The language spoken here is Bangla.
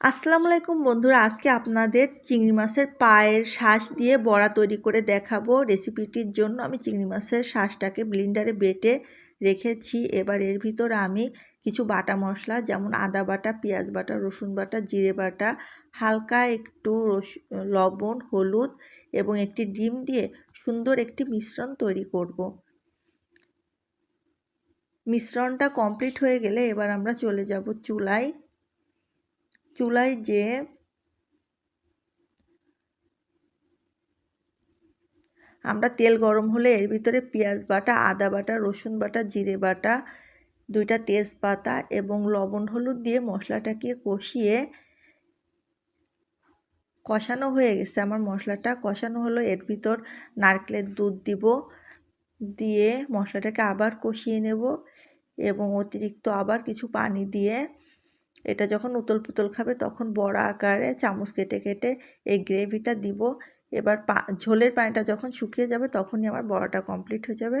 আসসালামু আলাইকুম বন্ধুরা, আজকে আপনাদের চিংড়ি মাছের পায়ের শ্বাস দিয়ে বড়া তৈরি করে দেখাবো রেসিপিটির জন্য। আমি চিংড়ি মাছের শ্বাসটাকে ব্লিন্ডারে বেটে রেখেছি। এবার এর ভিতর আমি কিছু বাটা মশলা, যেমন আদা বাটা, পেঁয়াজ বাটা, রসুন বাটা, জিরে বাটা, হালকা একটু লবণ, হলুদ এবং একটি ডিম দিয়ে সুন্দর একটি মিশ্রণ তৈরি করব। মিশ্রণটা কমপ্লিট হয়ে গেলে এবার আমরা চলে যাব চুলায়। চুলায় যে আমরা তেল গরম হলে এর ভিতরে পেঁয়াজ বাটা, আদা বাটা, রসুন বাটা, জিরে বাটা, দুইটা তেজপাতা এবং লবণ, হলুদ দিয়ে মশলাটাকে কষিয়ে কষানো হয়ে গেছে। আমার মশলাটা কষানো হলো, এর ভিতর নারকেলের দুধ দিব, দিয়ে মশলাটাকে আবার কষিয়ে নেব এবং অতিরিক্ত আবার কিছু পানি দিয়ে এটা যখন উতল পুতল খাবে তখন বড় আকারে চামচ কেটে কেটে এই গ্রেভিটা দিব। এবার পা, ঝোলের পানিটা যখন শুকিয়ে যাবে তখনই আমার বড়াটা কমপ্লিট হয়ে যাবে।